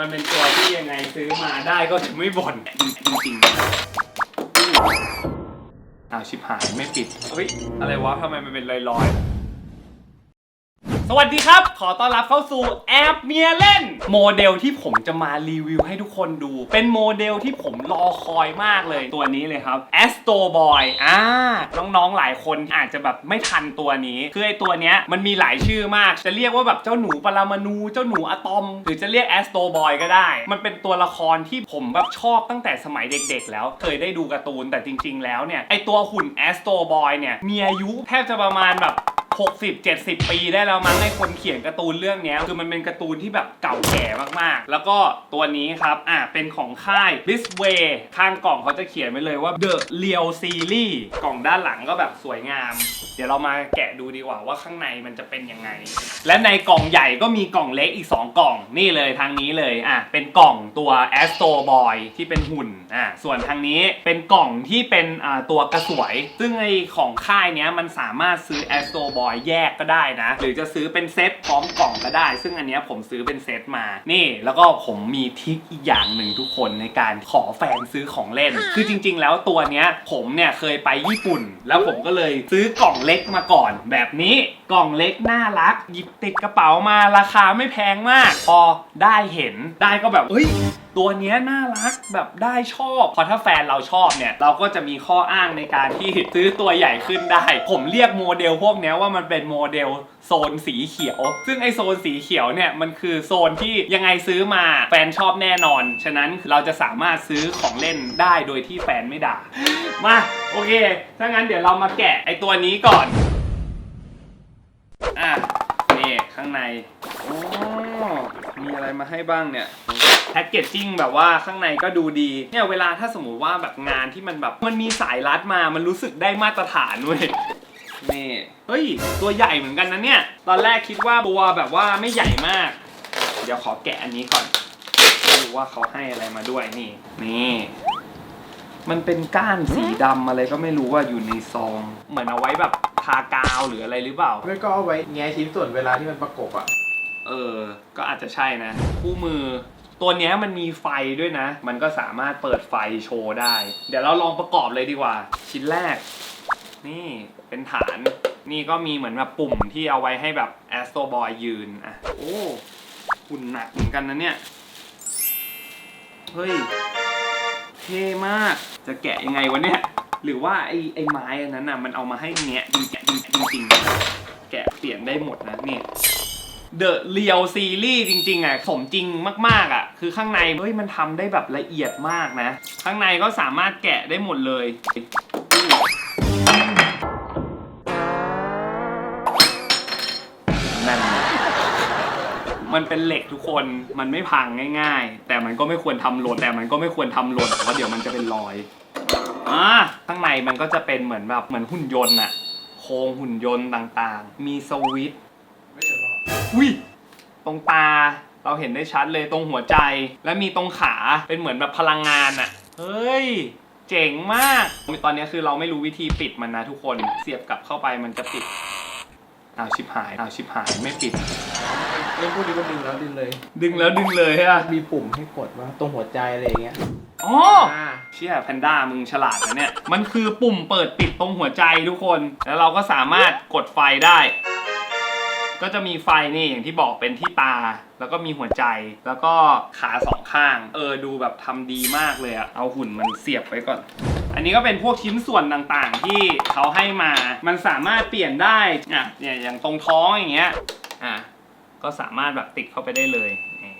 มันเป็นตัวที่ยังไงซื้อมาได้ก็จะไม่บ่นจริงๆอ้าวชิบหายไม่ปิดเฮ้ยอะไรวะทำไมมันเป็นลอยๆ สวัสดีครับ ขอต้อนรับเข้าสู่แอปเมียเล่น โมเดลที่ผมจะมารีวิวให้ทุกคนดู เป็นโมเดลที่ผมรอคอยมากเลยตัวนี้เลยครับ Astro Boy อ่าน้องๆหลายคนอาจจะแบบไม่ทันตัวนี้ คือไอตัวเนี้ยมันมีหลายชื่อมาก จะเรียกว่าแบบเจ้าหนูปรมาณูเจ้าหนูอะตอม หรือจะเรียก Astro Boy ก็ได้ มันเป็นตัวละครที่ผมแบบชอบตั้งแต่สมัยเด็กๆ แล้ว เคยได้ดูการ์ตูนแต่จริง ๆ แล้วเนี่ยไอตัวหุ่น Astro Boy เนี่ยมีอายุแทบจะประมาณแบบ 60 70 ปีได้แล้วมั้งให้คนเขียนการ์ตูนเรื่องนี้คือมันเป็นการ์ตูนที่แบบเก่าแก่มากๆ แล้วก็ตัวนี้ครับอะเป็นของค่าย b i s w a y ข้างกล่องเขาจะเขียนไว้เลยว่า The Real Series กล่องด้านหลังก็แบบสวยงาม เดี๋ยวเรามาแกะดูดีกว่าว่าข้างในมันจะเป็นยังไง และในกล่องใหญ่ก็มีกล่องเล็กอีก 2 กล่องนี่เลยทางนี้เลยอะเป็นกล่องตัว Astro Boy ที่เป็นหุ่นอะส่วนทางนี้เป็นกล่องที่เป็นอ่าตัวกระสวย ซึ่งไอของค่ายเนี้ยมันสามารถซื้อ Astro Boy อยแยกก็ได้นะ หรือจะซื้อเป็นเซตพร้อมกล่องก็ได้ ซึ่งอันเนี้ยผมซื้อเป็นเซตมา นี่แล้วก็ผมมีทริคอีกอย่างหนึ่งทุกคนในการขอแฟนซื้อของเล่น คือจริง ๆ แล้วตัวเนี้ยผมเนี่ยเคยไปญี่ปุ่น แล้วผมก็เลยซื้อกล่องเล็กมาก่อน แบบนี้กล่องเล็กน่ารัก หยิบติดกระเป๋ามาราคาไม่แพงมาก พอได้เห็นได้ก็แบบเฮ้ย ตัวเนี้ยน่ารักแบบได้ชอบพอถ้าแฟนเราชอบเนี่ย เราก็จะมีข้ออ้างในการที่ซื้อตัวใหญ่ขึ้นได้ ผมเรียกโมเดลพวกเนี้ยว่ามันเป็นโมเดลโซนสีเขียว ซึ่งไอโซนสีเขียวเนี่ยมันคือโซนที่ยังไงซื้อมาแฟนชอบแน่นอน ฉะนั้นเราจะสามารถซื้อของเล่นได้โดยที่แฟนไม่ด่า มาโอเค ถ้างั้นเดี๋ยวเรามาแกะไอตัวนี้ก่อน อะนี่ข้างในโอ้ มีอะไรมาให้บ้างเนี่ยแพ็กเกจจิ้งแบบว่าข้างในก็ดูดีเนี่ยเวลาถ้าสมมุติว่าแบบงานที่มันแบบมันมีสายรัดมามันรู้สึกได้มาตรฐานเว้ยนี่เฮ้ย ตัวใหญ่เหมือนกันนะเนี่ย ตอนแรกคิดว่าตัวแบบว่าไม่ใหญ่มาก เดี๋ยวขอแกะอันนี้ก่อนดูว่าเขาให้อะไรมาด้วยนี่ นี่ มันเป็นก้านสีดำอะไรก็ไม่รู้ว่าอยู่ในซอง เหมือนเอาไว้แบบทากาวหรืออะไรหรือเปล่า ไม่ก็เอาไว้แงะชิ้นส่วนเวลาที่มันประกบอะ เออ ก็อาจจะใช่นะ คู่มือ ตัวเนี้ยมันมีไฟด้วยนะ มันก็สามารถเปิดไฟโชว์ได้ เดี๋ยวเราลองประกอบเลยดีกว่า ชิ้นแรก นี่เป็นฐาน นี่ก็มีเหมือนแบบปุ่มที่เอาไว้ให้แบบแอสโตบอยยืนอะโอ้หุ่นหนักเหมือนกันนะเนี่ย เฮ้ย เท่มาก จะแกะยังไงวะเนี่ย หรือว่าไอ้ไอ้ไม้อันนั้นน่ะมันเอามาให้แงะจริงๆจริงจริงๆแกะเปลี่ยนได้หมดนะเนี่ย The Real Series จริงๆอะสมจริงมากๆอะ คือข้างในเฮ้ยมันทำได้แบบละเอียดมากนะ ข้างในก็สามารถแกะได้หมดเลยนั่นมันเป็นเหล็กทุกคน มันไม่พังง่าย ๆ แต่มันก็ไม่ควรทำหล่น แต่มันก็ไม่ควรทำหล่น เพราะเดี๋ยวมันจะเป็นรอย อ่า ข้างในมันก็จะเป็นเหมือนแบบเหมือนหุ่นยนต์อะโครงหุ่นยนต์ต่างๆ มีสวิตช์ อุ้ยตรงตาเราเห็นได้ชัดเลยตรงหัวใจ และมีตรงขาเป็นเหมือนแบบพลังงานอะเฮ้ย เจ๋งมาก ตอนนี้คือเราไม่รู้วิธีปิดมันนะทุกคนเสียบกลับเข้าไปมันจะปิดอ้าวชิบหายอ้าวชิบหายไม่ปิด เล่นพวกนี้ก็ดึงแล้วดึงเลยดึงแล้วดึงเลยใช่ปะมีปุ่มให้กดว่าตรงหัวใจอะไรอย่างเงี้ยอ๋ออ่าเชี่ยแพนด้ามึงฉลาดนะเนี่ยมันคือปุ่มเปิดปิดตรงหัวใจทุกคน แล้วเราก็สามารถกดไฟได้ ก็จะมีไฟนี่อย่างที่บอกเป็นที่ตา แล้วก็มีหัวใจแล้วก็ขาสองข้าง เออดูแบบทำดีมากเลยอะเอาหุ่นมันเสียบไว้ก่อน อันนี้ก็เป็นพวกชิ้นส่วนต่างๆ ที่เขาให้มา มันสามารถเปลี่ยนได้อะเนี่ยอย่างตรงท้องอย่างเงี้ยอะก็สามารถแบบติดเข้าไปได้เลย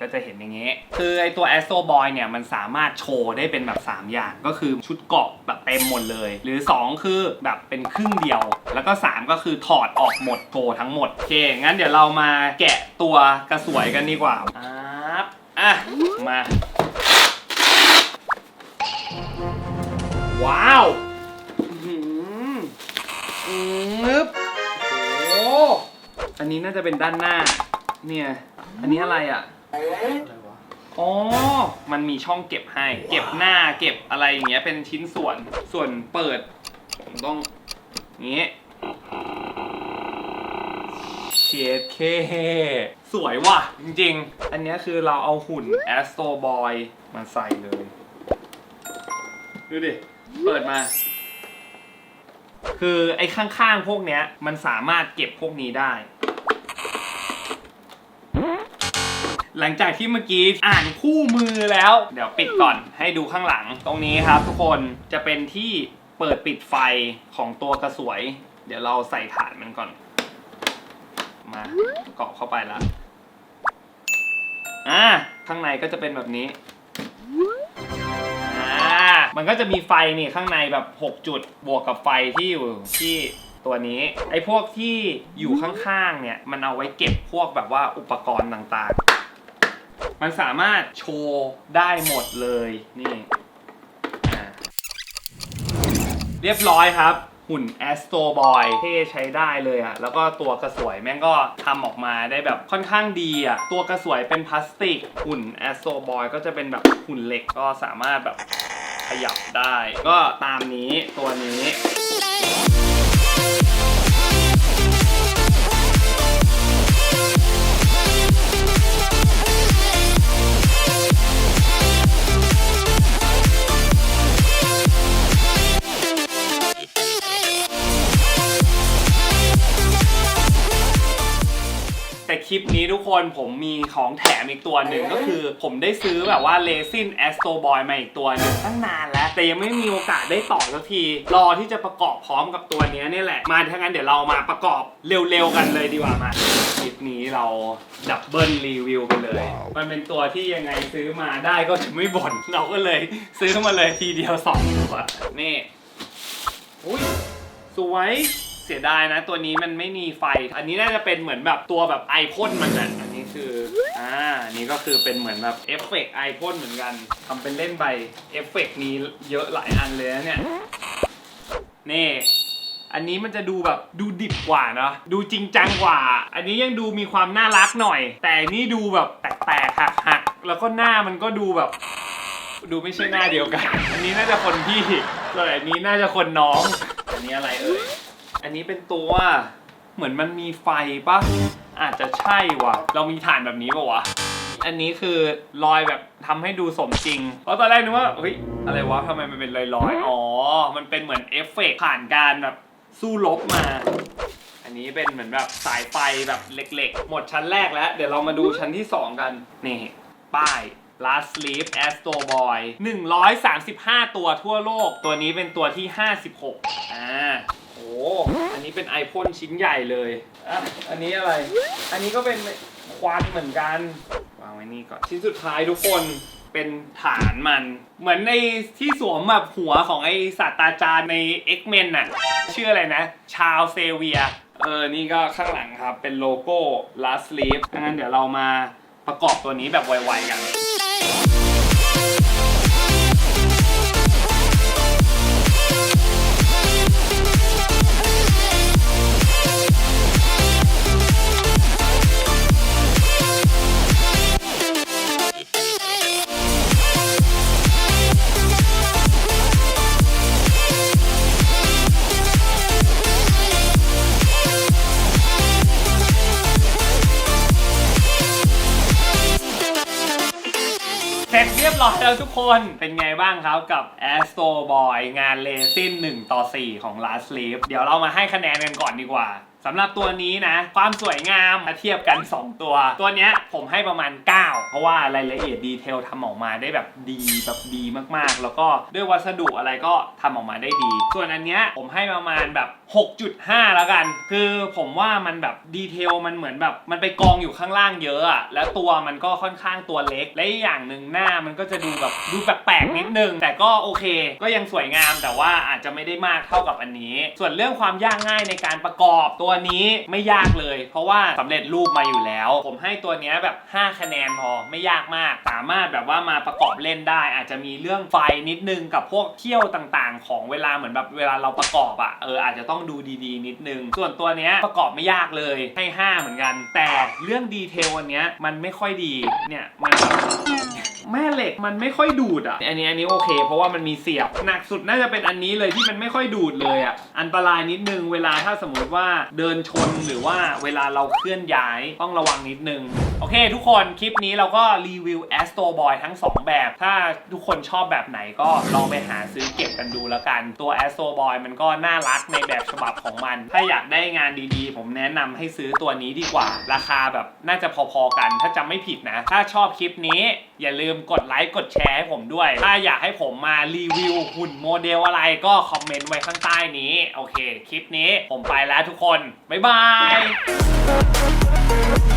ก็จะเห็นอย่างเงี้ยคือไอตัว Astro Boy เนี่ยมันสามารถโชว์ได้เป็นแบบ 3 อย่าง ก็คือชุดเกาะแบบเต็มหมดเลย หรือ 2 คือแบบเป็นครึ่งเดียว แล้วก็ 3 ก็คือถอดออกหมดโชว์ทั้งหมด โอเค งั้นเดี๋ยวเรามาแกะตัวกระสวยกันดีกว่าอะอะ มา ว้าวอื้อหืออืบโอ้อันนี้น่าจะเป็นด้านหน้า เนี่ย อันนี้อะไรอะอะไรวะอ๋อ มันมีช่องเก็บให้ เก็บหน้าเก็บอะไรอย่างเงี้ยเป็นชิ้นส่วน ส่วนเปิดผมต้องอย่างงี้ชเชดเคสวยว่ะ จริงๆ อันเนี้ยคือเราเอาหุ่น Astro Boy มาใส่เลย ดูดิ เปิดมา คือไอ้ข้างๆ พวกเนี้ย มันสามารถเก็บพวกนี้ได้ หลังจากที่เมื่อกี้อ่านคู่มือแล้ว เดี๋ยวปิดก่อนให้ดูข้างหลังตรงนี้ครับ ทุกคนจะเป็นที่เปิดปิดไฟของตัวกระสวย เดี๋ยวเราใส่ฐานมันก่อน มาเกาะเข้าไปแล้วอ่าข้างในก็จะเป็นแบบนี้อ่ามันก็จะมีไฟนี่ข้างในแบบ 6 จุดบวกกับไฟที่อยู่ที่ตัวนี้ไอ้พวกที่อยู่ข้างๆเนี่ยมันเอาไว้เก็บพวกแบบว่าอุปกรณ์ต่างๆ มันสามารถโชว์ได้หมดเลยนี่อ่าเรียบร้อยครับ หุ่น Astro Boy เท่ใช้ได้เลยอะแล้วก็ตัวกระสวยแม่งก็ทำออกมาได้แบบค่อนข้างดีอะตัวกระสวยเป็นพลาสติก หุ่น Astro Boy ก็จะเป็นแบบหุ่นเหล็กก็สามารถแบบขยับได้ ก็ตามนี้ตัวนี้ คลิปนี้ทุกคนผมมีของแถมอีกตัวหนึ่งก็คือ ผมได้ซื้อแบบว่าเลซินแอสโตบอยมาอีกตัวหนึงตั้งนานแล้วแต่ยังไม่มีโอกาสได้ต่อสักที รอที่จะประกอบพร้อมกับตัวเนี้ยนี่แหละ มาถ้างั้นเดี๋ยวเรามาประกอบเร็วๆกันเลยดีกว่ามาคลิปนี้เราดับเบิลรีวิวไปเลย มันเป็นตัวที่ยังไงซื้อมาได้ก็จะไม่บ่นเราก็เลย ซื้อมาเลยทีเดียวสองตัวนี่อุ้ยสวย เสียดายนะ ตัวนี้มันไม่มีไฟ อันนี้น่าจะเป็นเหมือนแบบตัวแบบไอพ่นมันอะอันนี้คืออ่าอันนี้ก็คือเป็นเหมือนแบบเอฟเฟกต์ไอพ่นเหมือนกันทำเป็นเล่นไปเอฟเฟกต์มีเยอะหลายอันเลยนะเนี่ยนี่ อันนี้มันจะดูแบบดูดิบกว่าเนอะดูจริงจังกว่า อันนี้ยังดูมีความน่ารักหน่อย แต่นนี่ดูแบบแตกๆหักๆแล้วก็หน้ามันก็ดูแบบ ดูไม่ใช่หน้าเดียวกัน อันนี้น่าจะคนพี่ส่วนอันนี้น่าจะคนน้อง อันนี้อะไรเอ่ย อันนี้เป็นตัวเหมือนมันมีไฟปะอาจจะใช่ว่ะ เรามีฐานแบบนี้ปะวะ อันนี้คือรอยแบบทำให้ดูสมจริง เพราะตอนแรกนึกว่าเฮ้ยอะไรวะทำไมมันเป็นรอยๆ อ๋อ มันเป็นเหมือนเอฟเฟกผ่านการแบบสู้รบมา อันนี้เป็นเหมือนแบบสายไฟแบบเล็กๆ หมดชั้นแรกแล้ว เดี๋ยวเรามาดูชั้นที่ 2 กัน นี่ ป้าย Last Sleep Astro Boy 135 ตัวทั่วโลก ตัวนี้เป็นตัวที่ 56 อ่า อ้อันนี้เป็นไอพ่นชิ้นใหญ่เลยอะอันนี้อะไร อันนี้ก็เป็นควันเหมือนกัน วางไว้นี่ก่อน ชิ้นสุดท้ายทุกคนเป็นฐานมัน เหมือนในที่สวมแบบหัวของไอศาสตราจารย์ใน X-Men น่ะ ชื่ออะไรนะ ชาวเซเวีย เออ นี่ก็ข้างหลังครับ เป็นโลโก้ Last Sleep งั้นเดี๋ยวเรามาประกอบตัวนี้แบบไวๆกัน บร้อยแล้วทุกคนเป็นไงบ้างครับกับ Astro Boy งานเลซิน1ต่อ4 ของ Last Sleep เดี๋ยวเรามาให้คะแนนกันก่อนดีกว่า สำหรับตัวนี้นะ ความสวยงามมาเทียบกัน 2 ตัว ตัวเนี้ยผมให้ประมาณ 9 เพราะว่ารายละเอียดดีเทลทำออกมาได้แบบดีแบบดีมากๆ แล้วก็ด้วยวัสดุอะไรก็ทำออกมาได้ดี ส่วนอันเนี้ยผมให้ประมาณแบบ 6.5 แล้วกัน คือผมว่ามันแบบดีเทลมันเหมือนแบบมันไปกองอยู่ข้างล่างเยอะอะแล้วตัวมันก็ค่อนข้างตัวเล็ก และอีกอย่างหนึ่งหน้ามันก็จะดูแบบดูแปลกๆนิดนึง แต่ก็โอเค ก็ยังสวยงามแต่ว่าอาจจะไม่ได้มากเท่ากับอันนี้ ส่วนเรื่องความยากง่ายในการประกอบตัวนี้ไม่ยากเลย เพราะว่าสำเร็จรูปมาอยู่แล้ว ผมให้ตัวนี้แบบ 5 คะแนนพอไม่ยากมาก สามารถแบบว่ามาประกอบเล่นได้ อาจจะมีเรื่องไฟนิดนึงกับพวกเที่ยวต่างๆ ของเวลาเหมือนแบบเวลาเราประกอบอะเอออาจจะต้องดูดีๆ นิดนึง ส่วนตัวนี้ประกอบไม่ยากเลยให้ 5 เหมือนกัน แต่เรื่องดีเทลอันเนี้ยมันไม่ค่อยดีเนี่ยมัน แม่เหล็กมันไม่ค่อยดูดอะ อันนี้อันนี้โอเค เพราะว่ามันมีเสียบ หนักสุดน่าจะเป็นอันนี้เลยที่มันไม่ค่อยดูดเลยอะ อันตรายนิดนึงเวลาถ้าสมมุติว่าเดินชนหรือว่าเวลาเราเคลื่อนย้ายต้องระวังนิดนึง โอเค ทุกคนคลิปนี้เราก็รีวิว Astro Boy ทั้ง 2 แบบ ถ้าทุกคนชอบแบบไหนก็ลองไปหาซื้อเก็บกันดูแล้วกัน ตัว Astro Boy มันก็น่ารักในแบบฉบับของมัน ถ้าอยากได้งานดีๆ ผมแนะนำให้ซื้อตัวนี้ดีกว่า ราคาแบบน่าจะพอๆกัน ถ้าจำไม่ผิดนะ ถ้าชอบคลิปนี้อย่าลืมกดไลค์กดแชร์ให้ผมด้วย ถ้าอยากให้ผมมารีวิวหุ่นโมเดลอะไรก็คอมเมนต์ไว้ข้างใต้นี้ โอเค คลิปนี้ผมไปแล้วทุกคน บ๊ายบาย